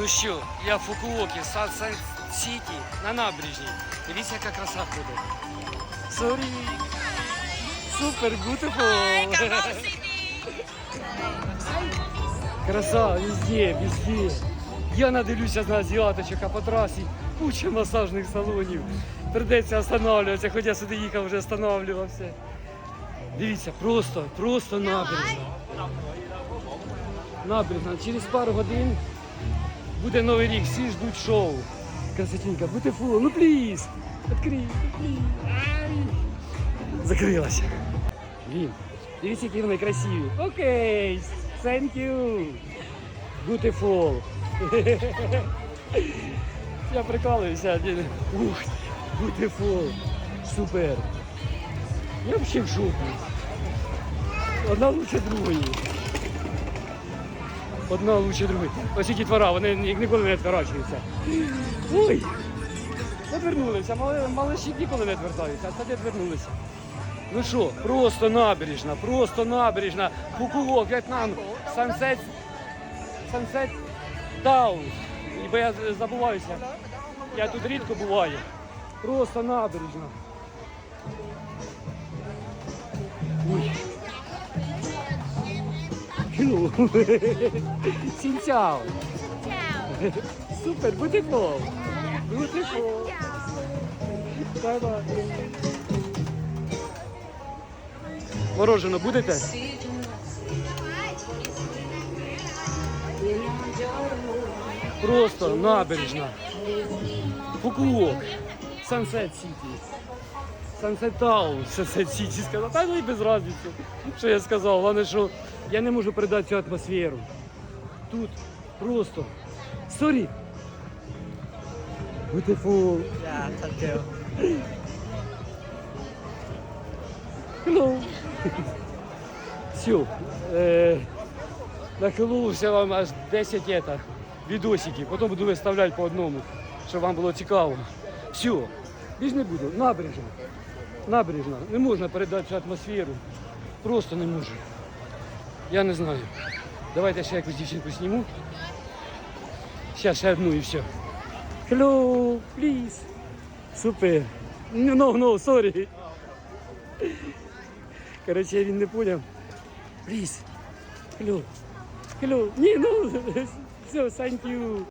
Ну що, я в Фукуокі, Sunset Сіті, на набережній. Дивіться, яка краса ходить. Сорі. Супер, beautiful. Краса везде, везде. Я надивлюся на азіаточок, а по трасі куча масажних салонів. Придеться останавливатися, хоч я сюди їхав, вже останавливався. Дивіться, просто, просто набережна. Набережна. Через пару годин буде новий рік, всі ждуть шоу. Красотінька, будьте фу, ну пліз. Відкрий, пліз. Закрилася. Блін, дивіться, які вони красиві. Окей, thank you. Beautiful. Я прикалуюся. Ух, beautiful. Супер. Я взагалі в шокі. Одна лучше другої. Одна лучше другої. Ось ці дітвора, вони ніколи не відворачуються. Ой! Відвернулися, малиші ніколи не відвертаються, а тоді відвернулися. Ну що, просто набережна, просто набережна, Букулок, В'єтнам, Сансет, Сансет Таун. Бо я забуваюся. Я тут рідко буваю. Просто набережна. Ну, Сінцяо. Супер, beautiful. Beautiful. Бай-бай. Морожено будете? Просто набережна. Фукуок. Сансет Сіті. Сансет Таун. Сансет Сіті сказав. Та ну і без разниці. Що я сказав? Головне, що я не можу передати цю атмосферу. Тут просто. Сорі. Beautiful. Yeah, thank you. Hello. Все. Е, нахилувався вам аж 10 ета, відосиків. Потім буду виставляти по одному, щоб вам було цікаво. Все. Більш не буду. Набережна. Набережна. Не можна передати цю атмосферу. Просто не можу. Я не знаю. Давайте ще якусь дівчинку зніму. Ще, ще одну і все. Hello, please. Супер. No, no, no, sorry. Короче, він не поняв. Please. Hello. Hello. Ні, ну, все, thank you.